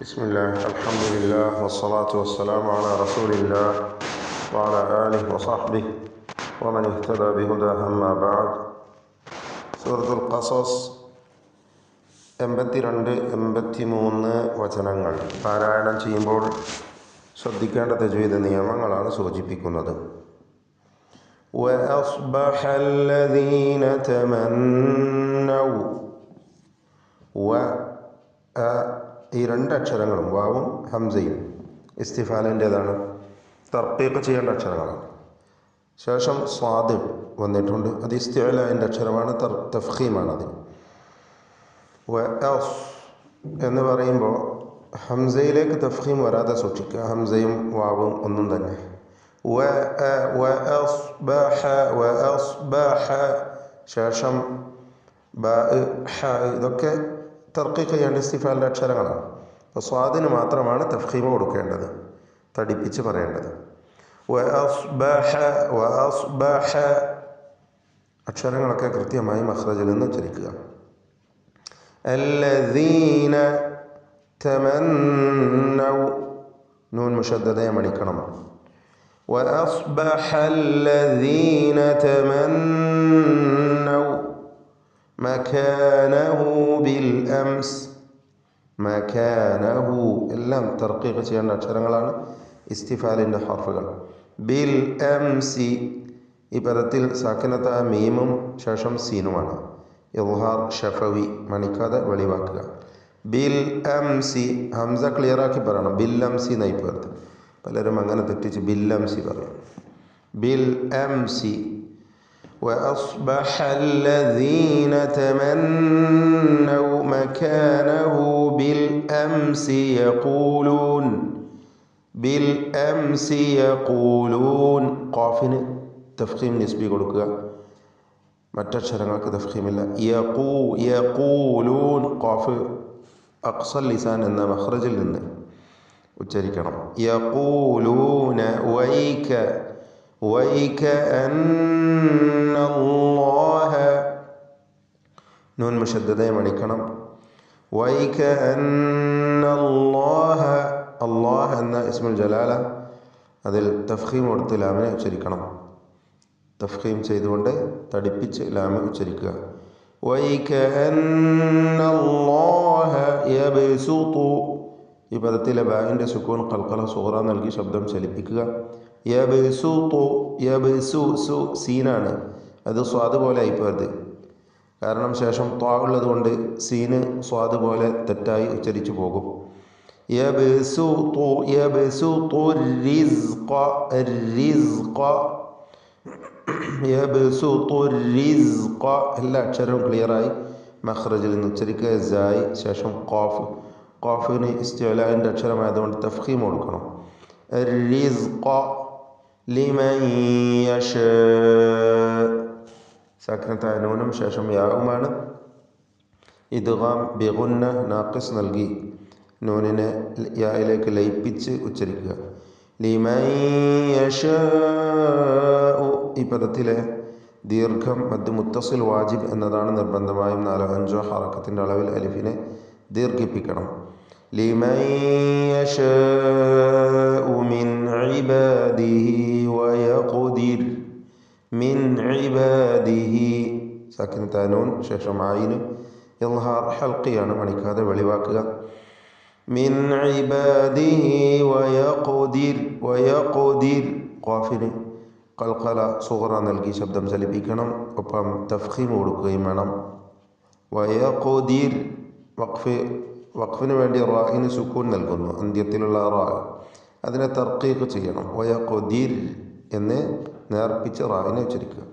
بسم الله الحمد لله والصلاة والسلام على رسول الله وعلى آله وصحبه ومن اهتدى بهداه أما بعد സൂറത്തുൽ ഖസസ് എൺപത്തിരണ്ട് എൺപത്തി മൂന്ന് വചനങ്ങൾ പാരായണം ചെയ്യുമ്പോൾ ശ്രദ്ധിക്കേണ്ട തജ്വീദ് നിയമങ്ങളാണ് സൂചിപ്പിക്കുന്നത് وأصبح الذين تمنوا വ അ ഈ രണ്ട് അക്ഷരങ്ങളും വാവും ഹംസയും ഇസ്തിഫാലിന്റേതാണ്. തർക്കീക്ക് ചെയ്യേണ്ട അക്ഷരങ്ങളാണ്. ശേഷം സ്വാദ് വന്നിട്ടുണ്ട്. അത് ഇസ്തിഅലാന്റെ അക്ഷരമാണ് തർ തഫീമാണ് അതിന്. എന്ന് പറയുമ്പോൾ ഹംസയിലേക്ക് തഫീം വരാതെ സൂക്ഷിക്കുക. ഹംസയും വാവും ഒന്നും തന്നെ. ശേഷം ബ ഇതൊക്കെ തർക്കീക്ക് ചെയ്യേണ്ട ഇസ്തിഫാലിൻ്റെ അക്ഷരങ്ങളാണ് അപ്പോൾ സ്വാദിന് മാത്രമാണ് തഫ്ഖീമ കൊടുക്കേണ്ടത് തടിപ്പിച്ച് പറയേണ്ടത് വ അസ്ബഹ വ അസ്ബഹ അക്ഷരങ്ങളൊക്കെ കൃത്യമായി മഖ്റജിൽ നിന്ന് ഉച്ചരിക്കുക الذين تمنوا നൂൻ മുഷദ്ദതയെ മണിക്കണം وأصبح الذين تمنوا മഖാനഹു ബിൽ അംസ് മഖാനഹു എല്ലാം തർക്കീഖ് ചെയ്യേണ്ട അക്ഷരങ്ങളാണ് ഇസ്തിഫാലിന്റെ ഹർഫുകൾ. ബിൽ എം സി ഈ പദത്തിൽ സാക്കിനത്ത മീമും ശേഷം സീനുമാണ്. ഇൽഹാർ ഷഫവി മണിക്കാതെ വെളിവാക്കുക. ബിൽ എം സി ഹംസ ക്ലിയറാക്കി പറയണം. ബിൽ എം സി എന്നായി പലരും അങ്ങനെ തെറ്റിച്ച് ബിൽ എം സി പറയും. ബിൽ എം സി وأصبح الذين تمنوا مكانه بالأمس يقولون بالأمس يقولون. قافن تفخيم نسبي يقولك ما تشرنك تفخيم الله؟ يقو يقولون. قاف أقصى اللسان إن مخرج لنا. يَقُولُونَ. وَيْكَ. ويكأن الله نون مشددة يعني كلام وإكأن الله الله أن اسم الجلالة هذا التفخيم ورد لامنا تفخيم سيد وندى تدي بيت لامنا ويكأن الله يا الله يبسط يبرتل عند سكون قلقلة صغرى نلقي أبدم سلبيكا യബ്സുതു യബസു സു സീനാണ്. അത് സ്വാദ് പോലെ ആയിപ്പോയത്. കാരണം ശേഷം ത്വാ ഉള്ളത് കൊണ്ട് സീന് സ്വാദ് പോലെ തെറ്റായി ഉച്ചരിച്ചു പോകും. യബ്സുതു യബ്സുതു റിസ്ഖ റിസ്ഖ യബ്സുതു റിസ്ഖ എല്ലാ അക്ഷരവും ക്ലിയറായി. മഖ്റജിൽ നിന്ന് ഉച്ചരിക്കുക ജായി ശേഷം ഖാഫ്. ഖാഫിന് ഇസ്തിഅലാന്റെ അക്ഷരമായതുകൊണ്ട് തഫ്ഖീം കൊടുക്കണം. റിസ്ഖ ലിമൻ നൂനും ശേഷം യാവുമാണ്. ഇദ്ഗാം ബിഗുന്ന നാക്കിസ് നൽകി. നൂനിനെ യായിലേക്ക് ലയിപ്പിച്ച് ഉച്ചരിക്കുക. ലിമൻ യശാ ഈ പദത്തിലെ ദീർഘം മദ് മുത്തസിൽ വാജിബ് എന്നതാണ് നിർബന്ധമായും നാലോ അഞ്ചോ ഹറക്കത്തിന്റെ അളവിൽ അലിഫിനെ ദീർഘിപ്പിക്കണം. لمن يشاء من عباده ويقدر من عباده സാക്കിന് താനൂൻ ശേഷം ആയിന് ഇൽഹാർ ഹൽക്കിയാണ് മണിക്കാതെ വെളിവാക്കുക മിൻ ഇബാദിഹി വയഖുദിർ വയഖുദിർ ഖാഫിന് കൽക്കല സുഹറ നൽകി ശബ്ദം ചലിപ്പിക്കണം ഒപ്പം തഫ്ഖീം കൊടുക്കുകയും വേണം വയഖുദിർ വഖഫ് വഖഫിന് വേണ്ടി റാഹിന് സുക്കൂൻ നൽകുന്നു അന്ത്യത്തിലുള്ള റാ. അതിനെ തർക്കീക്ക് ചെയ്യണം. വയഖുദിർ എന്ന് നേർപ്പിച്ച് റാഹിനെ ഉച്ചരിക്കുക.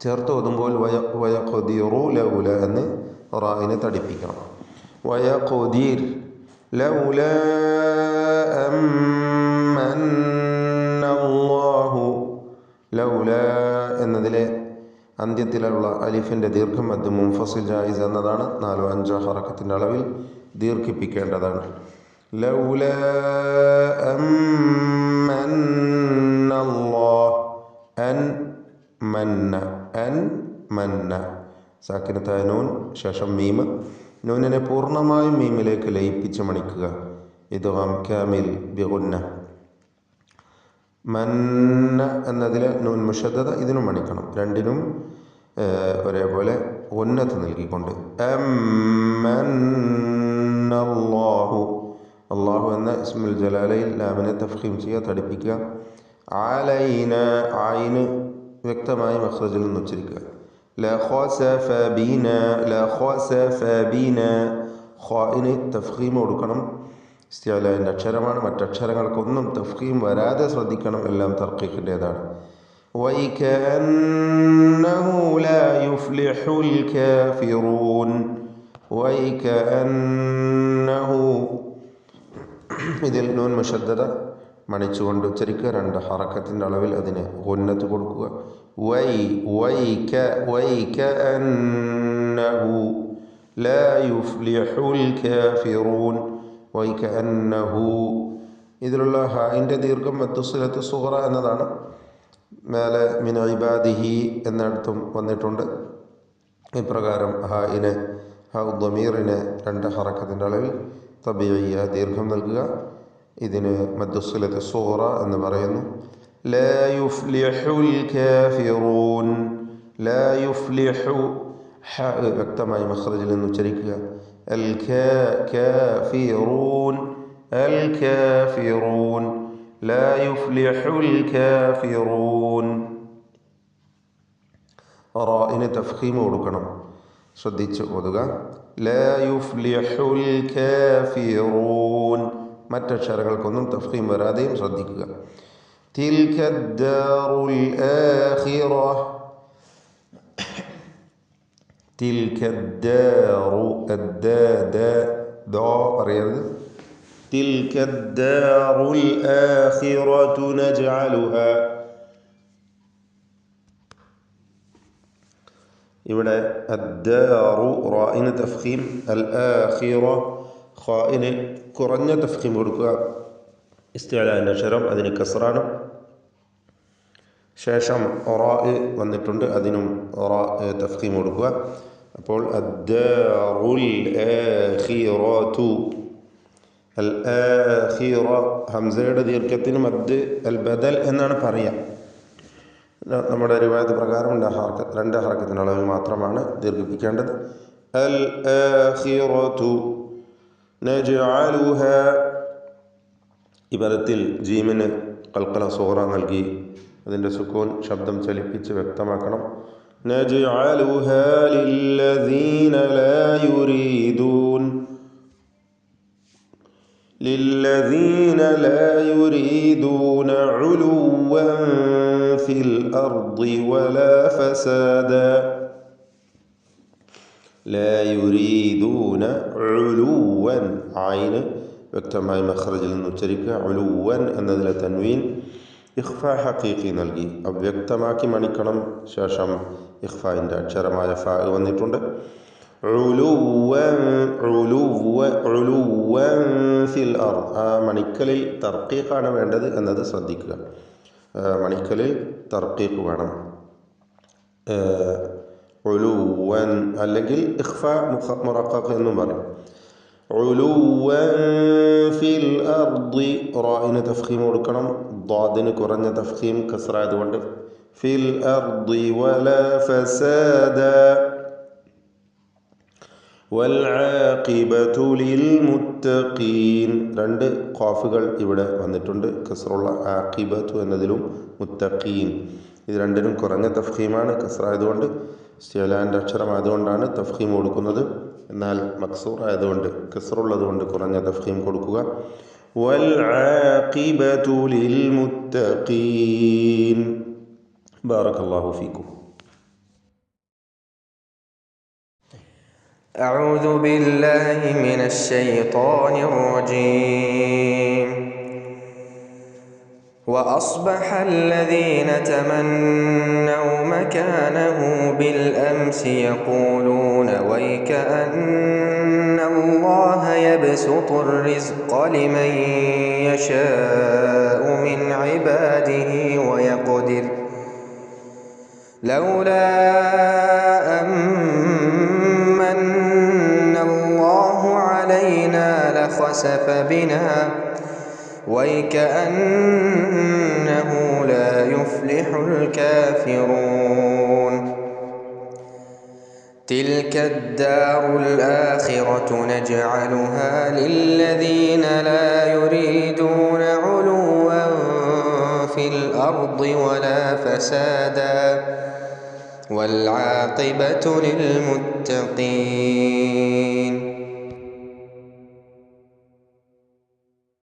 ചേർത്ത് ഓതുമ്പോൾ വയ വയഖുദിറു ലൗല എന്ന് റായിനെ തടിപ്പിക്കണം. വയഖുദിർ ലൗല അല്ലാഹു ലൗല എന്നതിലെ അന്ത്യത്തിലുള്ള അലിഫിന്റെ ദീർഘം അത് മുംഫസിൽ ജായിസ് എന്നതാണ്. നാലോ അഞ്ചോ ഹറക്കത്തിന്റെ അളവിൽ ദീർഘിപ്പിക്കേണ്ടതാണ്. ലൗല സാക്കിനത്തായ നൂൻ ശേഷം മീമ് നൂനിനെ പൂർണമായും മീമിലേക്ക് ലയിപ്പിച്ച് മണിക്കുക. ഇദ്ഗാം ക്യാമിൽ ബിഗുന്ന. മന്ന എന്നതിലെ നൂൻ മുഷദ്ദത ഇതിനും മണിക്കണം. രണ്ടിനും ഒരേപോലെ ഉന്നത്ത് നൽകിക്കൊണ്ട്. അമ്മന്നല്ലാഹു അള്ളാഹു എന്ന ഇസ്മുൽ ജലാലയിൽ ലാമിനെ തഫ്ഹീം ചെയ്യുക തടിപ്പിക്കുക. ആലൈന ആയിന് വ്യക്തമായി മഖ്റജിൽ നിന്ന് ഉച്ചരിക്കുക. ലഹോസീന ലഹോസീന ഖോയിന് ബിന. ഖായിന് തഫ്ഹീം കൊടുക്കണം. ഇസ്തിയാലിൻ്റെ അക്ഷരമാണ് മറ്റക്ഷരങ്ങൾക്കൊന്നും തഫ്ഹീം വരാതെ ശ്രദ്ധിക്കണം എല്ലാം തർക്കീഖിൻ്റേതാണ് وَيْكَأَنَّهُ لَا يُفْلِحُ الْكَافِرُونَ وَيْكَأَنَّهُ ഇതിൽ നൂൻ മുഷദ്ദത മണിച്ചുകൊണ്ട് ഉച്ചരിക്കുക രണ്ട് ഹറക്കത്തിൻ്റെ അളവിൽ അതിന് ഉന്നത്ത് കൊടുക്കുക വൈ വൈ ക വൈ ക അന്നഹു ലാ യുഫ്ലിഹുൽ കാഫിറൂൻ വൈക്ക അന്നഹു ഇതിലുള്ള ഹായിന്റെ ദീർഘം മത്തുസുലത്ത് സുഹറ എന്നതാണ്. മേലെ മിൻ ഇബാദിഹി എന്നിടത്തും വന്നിട്ടുണ്ട്. ഇപ്രകാരം ഹായിന് ഹ ഉദ്മീറിന് രണ്ട് ഹറക്കത്തിന്റെ അളവിൽ തബിയ ദീർഘം നൽകുക. ഇതിന് മദ്സുലത്ത് സുഹറ എന്ന് പറയുന്നു. വ്യക്തമായി മഹ്റജിൽ നിന്ന് ഉച്ചരിക്കുക. അൽ കാഫിറൂൻ അൽ കാഫിറൂൻ لا يفلح الكافرون റായിന് തഫ്ഹീം കൊടുക്കണം ശ്രദ്ധിച്ച് ഓതുക ലാ യുഫ്ലിഹുൽ കാഫിറൂൻ മറ്റക്ഷരങ്ങൾക്കൊന്നും തഫ്ഹീം വരാതെയും ശ്രദ്ധിക്കുക തിൽക ദാറുൽ ആഖിറ തിൽക ദാറു അദ്ദാദ ദോ അറിയരുത് تلك الدار الآخرة نجعلها ഇവിടെ അദ്ദാറു റായിന് തഫ്ഖീം അൽ ആഖിറ ഖായിന് കുറഞ്ഞ തഫ്ഖീം കൊടുക്കുക ഇസ്തിഅലാൻ്റെ അക്ഷരം അതിന് കസറാണ് ശേഷം റാ വന്നിട്ടുണ്ട് അതിനും റാ തഫ്ഖീം കൊടുക്കുക അപ്പോൾ ആഖിറ ഹംസയുടെ ദീർഘത്തിന് മദ് അൽ ബദൽ എന്നാണ് പറയുക നമ്മുടെ റിവായത്ത് പ്രകാരമുണ്ട് ഹർക്ക രണ്ട് ഹർക്കത്തിന്റെ അളവിൽ മാത്രമാണ് ദീർഘിപ്പിക്കേണ്ടത്. അൽ ആഖിറത്തു നജ്അലുഹ. ഈ പദത്തിൽ ജീമിന് കൽക്കല സോറ നൽകി അതിന്റെ സുക്കൂൻ ശബ്ദം ചലിപ്പിച്ച് വ്യക്തമാക്കണം. نجعلها للذين لا يريدون. للذين لا يريدون علوا في الأرض ولا فسادا. لا يريدون علوا. عين. بكتب معي مخرج للمتركة علوا. أن تنوين إخفاء حقيقي نلقي. أب بكتب معك ماني كلام شاشم. ഇഖ്ഫായിന്റെ അക്ഷരമായ ഫ വന്നിട്ടുണ്ട്. ഫിൽ അർദ്. ആ മണിക്കലിൽ തർക്കീഖാണ് വേണ്ടത് എന്നത് ശ്രദ്ധിക്കുക. മണിക്കലിൽ തർക്കീഖ് വേണം. ഉലുവൻ അല്ലെങ്കിൽ ഇഖ്ഫ മുഖ മുറക്കഖ് എന്നും പറയും. ഫിൽ അർദി. റായിന് തഫ്ഖീം കൊടുക്കണം. ദ്വാദിന് കുറഞ്ഞ തഫ്ഖീം കസ്റായതുകൊണ്ട് ഫിൽ അർദി വല ഫസാദ ലിൽ മുത്തഖീൻ രണ്ട് ഖാഫുകൾ ഇവിടെ വന്നിട്ടുണ്ട്. കസറുള്ള ആഖിബത്തു എന്നതിലും മുത്തഖീൻ. ഇത് രണ്ടിനും കുറഞ്ഞ തഫ്ഖീമാണ്. കസ്റായതുകൊണ്ട് സ്റ്റേലാന്റെ അക്ഷരമായതുകൊണ്ടാണ് തഫ്ഖീം കൊടുക്കുന്നത്. എന്നാൽ മക്സൂർ ആയതുകൊണ്ട് കസ്റുള്ളതുകൊണ്ട് കുറഞ്ഞ തഫ്ഖീം കൊടുക്കുക. വൽആഖിബതു بارك الله فيكم. أعوذ بالله من الشيطان الرجيم. وأصبح الذين تمنوا مكانه بالأمس يقولون ويك أن الله يبسط الرزق لمن يشاء من عباده ويقول لولا أمن علينا لخسف بنا ويكأنه لا يفلح الكافرون. تلك الدار الآخرة نجعلها للذين لا يريدون علوا في الأرض ولا فسادا. والعاقبة للمتقين